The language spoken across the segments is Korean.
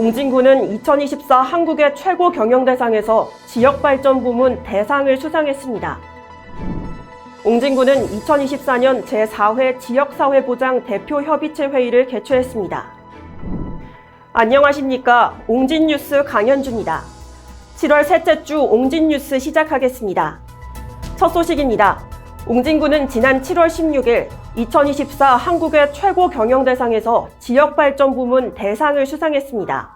옹진군은 2024 한국의 최고 경영대상에서 지역발전 부문 대상을 수상했습니다. 옹진군은 2024년 제4회 지역사회보장 대표협의체 회의를 개최했습니다. 안녕하십니까. 옹진뉴스 강현주입니다. 7월 셋째 주 옹진뉴스 시작하겠습니다. 첫 소식입니다. 옹진군은 지난 7월 16일 2024 한국의 최고 경영대상에서 지역발전 부문 대상을 수상했습니다.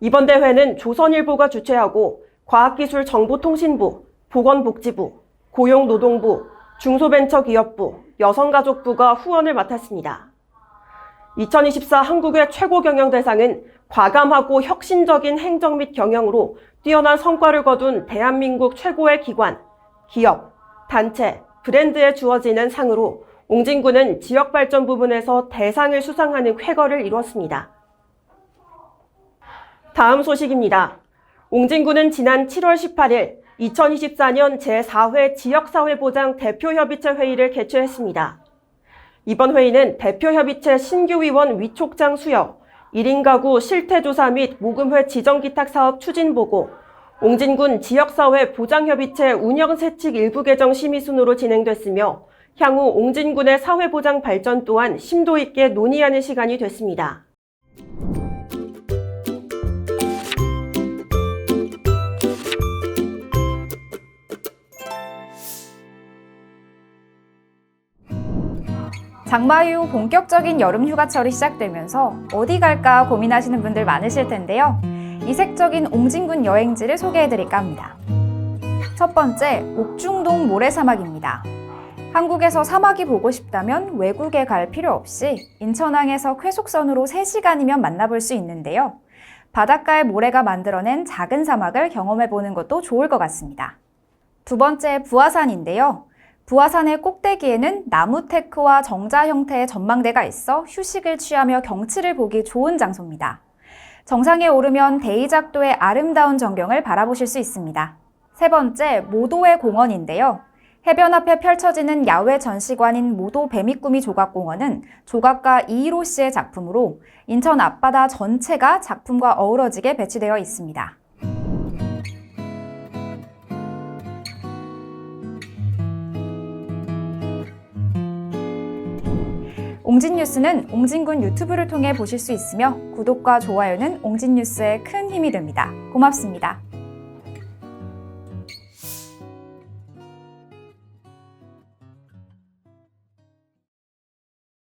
이번 대회는 조선일보가 주최하고 과학기술정보통신부, 보건복지부, 고용노동부, 중소벤처기업부, 여성가족부가 후원을 맡았습니다. 2024 한국의 최고 경영대상은 과감하고 혁신적인 행정 및 경영으로 뛰어난 성과를 거둔 대한민국 최고의 기관, 기업, 단체, 브랜드에 주어지는 상으로 옹진군은 지역 발전 부분에서 대상을 수상하는 쾌거를 이뤘습니다. 다음 소식입니다. 옹진군은 지난 7월 18일 2024년 제4회 지역사회보장 대표협의체 회의를 개최했습니다. 이번 회의는 대표협의체 신규위원 위촉장 수여, 1인 가구 실태조사 및 모금회 지정기탁 사업 추진 보고, 옹진군 지역사회 보장협의체 운영세칙 일부 개정 심의 순으로 진행됐으며, 향후 옹진군의 사회보장 발전 또한 심도 있게 논의하는 시간이 됐습니다. 장마 이후 본격적인 여름 휴가철이 시작되면서 어디 갈까 고민하시는 분들 많으실 텐데요. 이색적인 옹진군 여행지를 소개해드릴까 합니다. 첫 번째, 옥중동 모래사막입니다. 한국에서 사막이 보고 싶다면 외국에 갈 필요 없이 인천항에서 쾌속선으로 3시간이면 만나볼 수 있는데요. 바닷가의 모래가 만들어낸 작은 사막을 경험해보는 것도 좋을 것 같습니다. 두 번째, 부하산인데요. 부하산의 꼭대기에는 나무 테크와 정자 형태의 전망대가 있어 휴식을 취하며 경치를 보기 좋은 장소입니다. 정상에 오르면 대이작도의 아름다운 전경을 바라보실 수 있습니다. 세 번째, 모도의 공원인데요. 해변 앞에 펼쳐지는 야외 전시관인 모도 배미꾸미 조각공원은 조각가 이희로 씨의 작품으로 인천 앞바다 전체가 작품과 어우러지게 배치되어 있습니다. 옹진뉴스는 옹진군 유튜브를 통해 보실 수 있으며 구독과 좋아요는 옹진뉴스에 큰 힘이 됩니다. 고맙습니다.